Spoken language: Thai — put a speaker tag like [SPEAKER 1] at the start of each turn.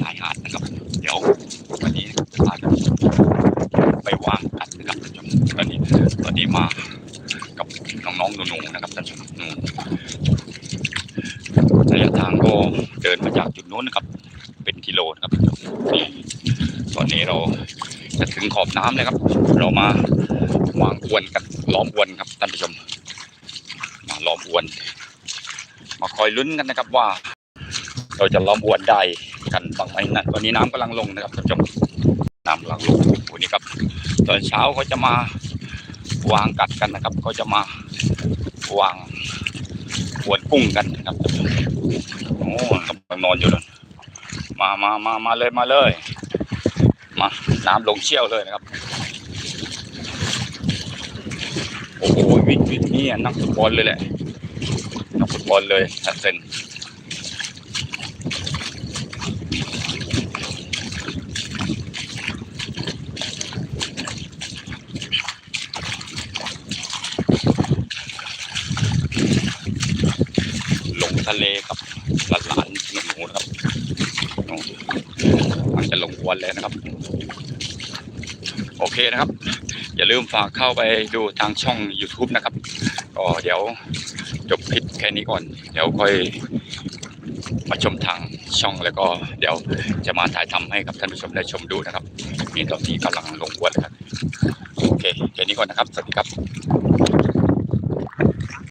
[SPEAKER 1] ชายหาดนะครับ เดี๋ยววันนี้จะพาท่านไปวางกันนะครับท่านผู้ชมตอนนี้ตอนนี้มากับน้องๆหนูๆนะครับท่านผู้ชมนู่นระยะทางก็เดินมาจากจุดนู้นนะครับ เป็นกิโลนะครับที่ตอนนี้เราจะถึงขอบน้ำเลยครับ เรามาวางอวนกันล้อมอวนครับท่านผู้ชม มาล้อมอวน มาคอยลุ้นกันนะครับว่า เราจะล้อมอวนได้กันบ้างไหมนะตอนนี้น้ำกำลังลงนะครับท่านผู้ชมน้ำกำลังลงวันนี้ครับ ตอนเช้าเขาจะมาวางกัดกันนะครับเขาจะมาวางอวนกุ้งกันนะครับโอ้กำลังนอนอยู่เลยมามามามาเลยมาเลย มาน้ำลงเชี่ยวเลยนะครับโอ้โหวิทวิทนี่นักฟุตบอลเลยแหละนักฟุตบอลเลยชัดเซน ทะเลกับหลานหลานๆหนูนะครับมันจะลงอวนเลยนะครับ โอเคนะครับ อย่าลืมฝากเข้าไปดูทางช่อง YouTube นะครับก็เดี๋ยวจบคลิปแค่นี้ก่อน เดี๋ยวค่อยมาชมทางช่องแล้วก็เดี๋ยวจะมาถ่ายทำให้กับท่านผู้ชมได้ชมดูนะครับนี่ตอนนี้กำลังลงวนเลยครับโอเคแค่นี้ก่อนนะครับ สวัสดีครับ